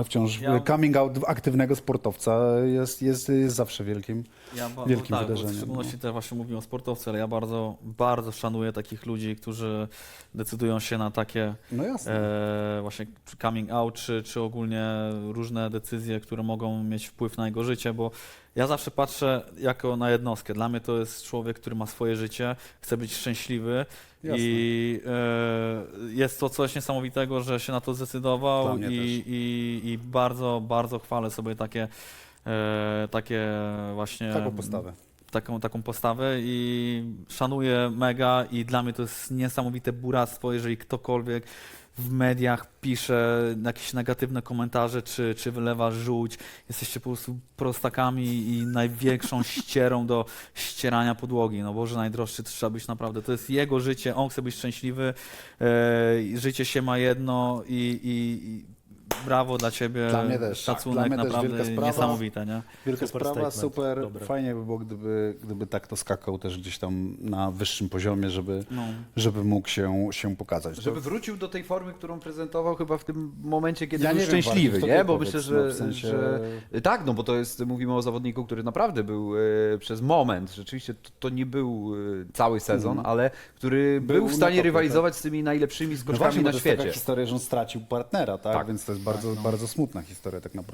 ale wciąż Ja- coming out aktywnego sportowca jest, jest, jest zawsze wielkim. Ja ba- Wielkim no tak, bo wydarzeniem, W szczególności też właśnie mówimy o sportowcu, ale ja bardzo, bardzo szanuję takich ludzi, którzy decydują się na takie No jasne. e, właśnie czy coming out, czy, czy ogólnie różne decyzje, które mogą mieć wpływ na jego życie, bo ja zawsze patrzę jako na jednostkę. Dla mnie to jest człowiek, który ma swoje życie, chce być szczęśliwy Jasne. i e, jest to coś niesamowitego, że się na to Dla zdecydował mnie i, też. i, i bardzo, bardzo chwalę sobie takie, e, takie właśnie Taką postawę. taką, taką postawę i szanuję mega i dla mnie to jest niesamowite buractwo, jeżeli ktokolwiek w mediach pisze jakieś negatywne komentarze, czy, czy wylewa żółć. Jesteście po prostu prostakami i największą ścierą do ścierania podłogi. No Boże najdroższy, to trzeba być naprawdę. To jest jego życie, on chce być szczęśliwy, e, życie się ma jedno i, i, i brawo dla ciebie. Dla mnie też. Szacunek Dla mnie też naprawdę wielka sprawa. niesamowite, nie? Wielka Super sprawa, statement, super. dobre. Fajnie by było, gdyby, gdyby tak to skakał też gdzieś tam na wyższym poziomie, żeby, No. żeby mógł się, się pokazać. To- Żeby wrócił do tej formy, którą prezentował chyba w tym momencie, kiedy Ja był szczęśliwy, nie? Bo powiedz, myślę, no, że, w sensie- że tak, no bo to jest, mówimy o zawodniku, który naprawdę był e, przez moment, rzeczywiście to, to nie był e, cały sezon, Mhm. ale który był, Był w stanie topie, rywalizować z tymi najlepszymi No skoczkami właśnie, bo na to jest świecie. taka historia, że on stracił partnera, tak? Tak. Więc to jest bardzo, bardzo smutna historia tak naprawdę.